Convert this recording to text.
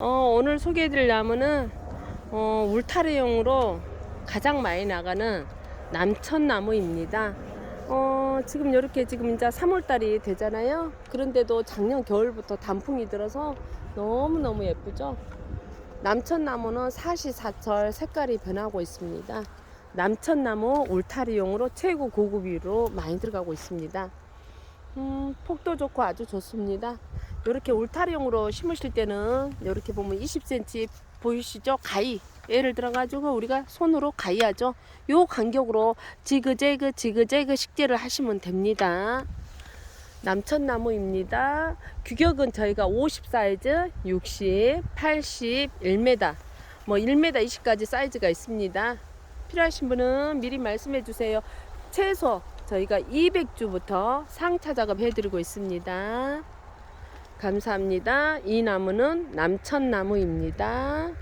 어, 오늘 소개해드릴 나무는 어, 울타리용으로 가장 많이 나가는 남천나무입니다. 어, 지금 이렇게 지금 이제 3월달이 되잖아요. 그런데도 작년 겨울부터 단풍이 들어서 너무너무 예쁘죠? 남천나무는 사시사철 색깔이 변하고 있습니다. 남천나무 울타리용으로 최고 고급위로 많이 들어가고 있습니다. 음, 폭도 좋고 아주 좋습니다. 이렇게 울타리용으로 심으실 때는 이렇게 보면 20cm 보이시죠? 가위. 예를 들어 가지고 우리가 손으로 가위하죠. 요 간격으로 지그재그 지그재그 식재를 하시면 됩니다. 남천나무입니다. 규격은 저희가 50 사이즈, 60, 80, 1m, 뭐 1m 20까지 사이즈가 있습니다. 필요하신 분은 미리 말씀해 주세요. 최소 저희가 200주부터 상차 작업 해드리고 있습니다. 감사합니다. 이 나무는 남천나무입니다.